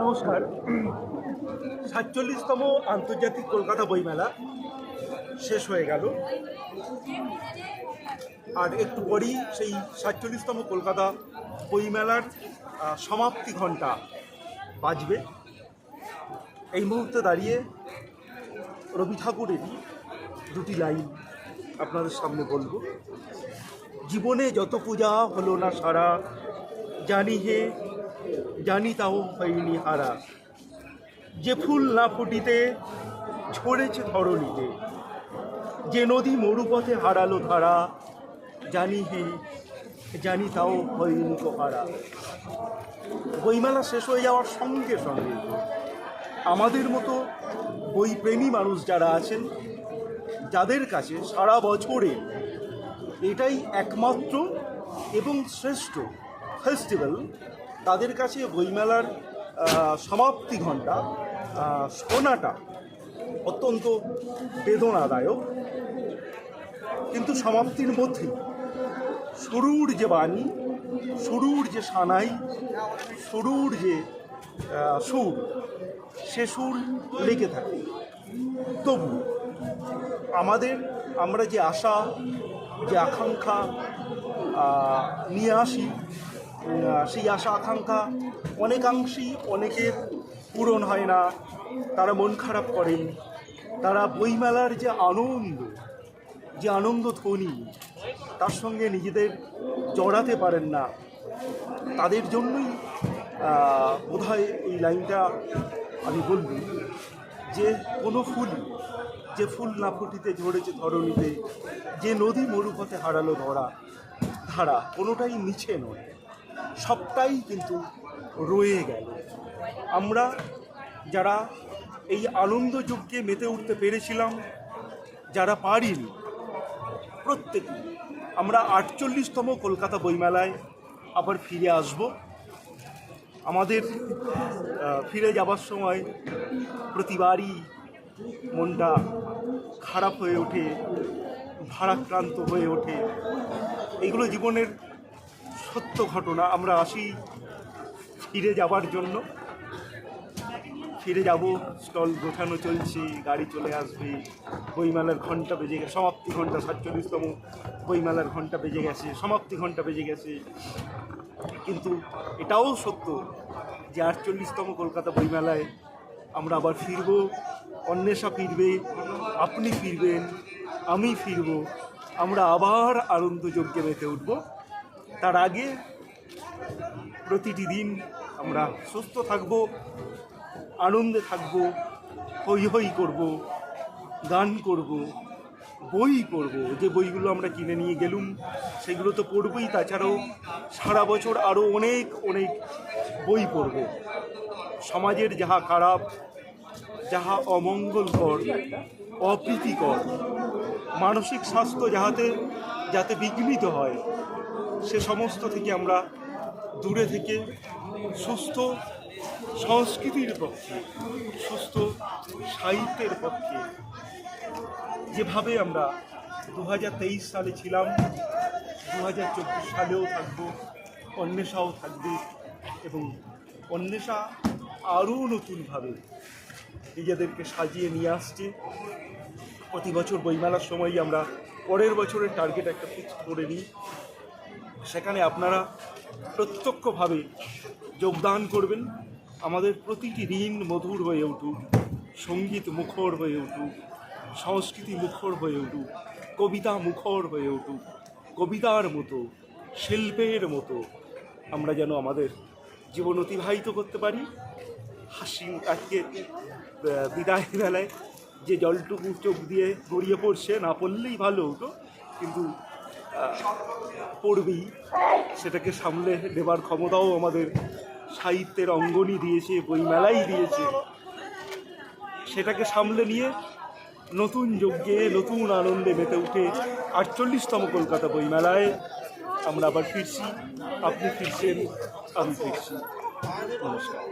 নমস্কার। সাতচল্লিশতম আন্তর্জাতিক কলকাতা বইমেলা শেষ হয়ে গেল। আর একটু পরেই সেই সাতচল্লিশতম কলকাতা বইমেলার সমাপ্তি ঘণ্টা বাজবে। এই মুহূর্তে দাঁড়িয়ে রবি ঠাকুরেরই দুটি লাইন আপনাদের সামনে বলব। জীবনে যত পূজা হলো না সারা, জানি হে জানি তাও হয়নি হারা। যে ফুল না ফুটিতে ঝরেছে ধরণীতে, যে নদী মরুপথে হারালো ধারা, জানি হে, জানি তাও হয়নি হারা। বইমেলা শেষ হয়ে যাওয়ার সঙ্গে সঙ্গে আমাদের মতো বইপ্রেমী মানুষ যারা আছেন, যাদের কাছে সারা বছরে এটাই একমাত্র এবং শ্রেষ্ঠ ফেস্টিভ্যাল তাদের কাছে বইমেলার সমাপ্তি আহ, শোনাটা অত্যন্ত বেদনাদায়ক। কিন্তু সমাপ্তির মধ্যে শুরুর যে বাণী শুরুর যে সানাই শুরুর যে সুর সে সুর লেগে থাকে। তবু আমাদের আমরা যে আশা যে আকাঙ্ক্ষা নিয়ে আসি সেই আশা, আকাঙ্ক্ষা অনেকাংশেই অনেকের পূরণ হয় না। তারা মন খারাপ করেন তারা বইমেলার যে আনন্দ যে আনন্দ ধ্বনি, তার সঙ্গে নিজেদের জড়াতে পারেন না। তাদের জন্যই বোধ হয় এই লাইনটা আমি বলব যে, কোনো ফুল, যে ফুল না ফুটিতে ঝরেছে ধরণীতে, যে নদী মরুপথে হারালো ধরা, ধারা কোনোটাই মিছে নয়। সবটাই কিন্তু রয়ে গেল। আমরা যারা এই আনন্দ যজ্ঞে মেতে উঠতে পেরেছিলাম, যারা পারিনি, প্রত্যেকে, আমরা আটচল্লিশতম কলকাতা বইমেলায় আবার ফিরে আসব। আমাদের ফিরে যাবার সময় প্রতিবারই মনটা খারাপ হয়ে ওঠে, ভারাক্রান্ত হয়ে ওঠে। এগুলো জীবনের সত্য ঘটনা, আমরা আসি ফিরে যাবার জন্য। ফিরে যাব, স্টল গোছানো চলছে, গাড়ি চলে আসবে, বইমেলার ঘণ্টা বেজে গেছে, সমাপ্তি ঘণ্টা, সাতচল্লিশতম বইমেলার ঘণ্টা বেজে গেছে, সমাপ্তি ঘণ্টা বেজে গেছে। কিন্তু এটাও সত্য যে আটচল্লিশতম কলকাতা বইমেলায় আমরা আবার ফিরব, অন্বেষা ফিরবে, আপনি ফিরবেন, আমি ফিরব, আমরা আবার আনন্দযজ্ঞে মেতে উঠব। তার আগে প্রতিটি দিন আমরা সুস্থ থাকব, আনন্দে থাকব হই হই করব, গান করব, বই পড়ব। যে বইগুলো আমরা কিনে নিয়ে গেলুম, সেগুলো তো পড়বই। তাছাড়াও সারা বছর আরও অনেক অনেক বই পড়ব। সমাজের যাহা খারাপ, যাহা অমঙ্গলকর, অপ্রীতিকর, মানসিক স্বাস্থ্য যাহাতে, যাতে বিঘ্নিত হয় সে সমস্ত থেকে আমরা দূরে থেকে সুস্থ সংস্কৃতির পক্ষে, সুস্থ সাহিত্যের পক্ষে যেভাবে আমরা দু হাজার তেইশ সালে ছিলাম দু হাজার চব্বিশ সালেও থাকব, অন্বেষাও থাকবে এবং অন্বেষা আরও নতুনভাবে নিজেদেরকে সাজিয়ে নিয়ে আসছে। প্রতি বছর বইমেলার সময়ই আমরা পরের বছরের টার্গেট একটা ফিক্স করে নিই। সেখানে আপনারা প্রত্যক্ষভাবে যোগদান করবেন। আমাদের প্রতিটি ঋণ মধুর হয়ে উঠুক, সংগীত মুখর হয়ে উঠুক, সংস্কৃতি মুখর হয়ে উঠুক, কবিতা মুখর হয়ে উঠুক, কবিতার মতো, শিল্পের মতো আমরা যেন আমাদের জীবন অতিবাহিত করতে পারি। হাসি আজকে বিদায় বেলায় যে জলটুকু চোখ দিয়ে গড়িয়ে পড়ছে, না পড়লেই ভালো হতো, কিন্তু পড়বেই। সেটাকে সামলে নেবার ক্ষমতাও আমাদের সাহিত্যের অঙ্গনই দিয়েছে বইমেলাই দিয়েছে। সেটাকে সামলে নিয়ে নতুন যজ্ঞে, নতুন আনন্দে মেতে উঠে আটচল্লিশতম কলকাতা বইমেলায় আমরা আবার ফিরছি। আপনি ফিরছেন, আমি ফিরছি। নমস্কার।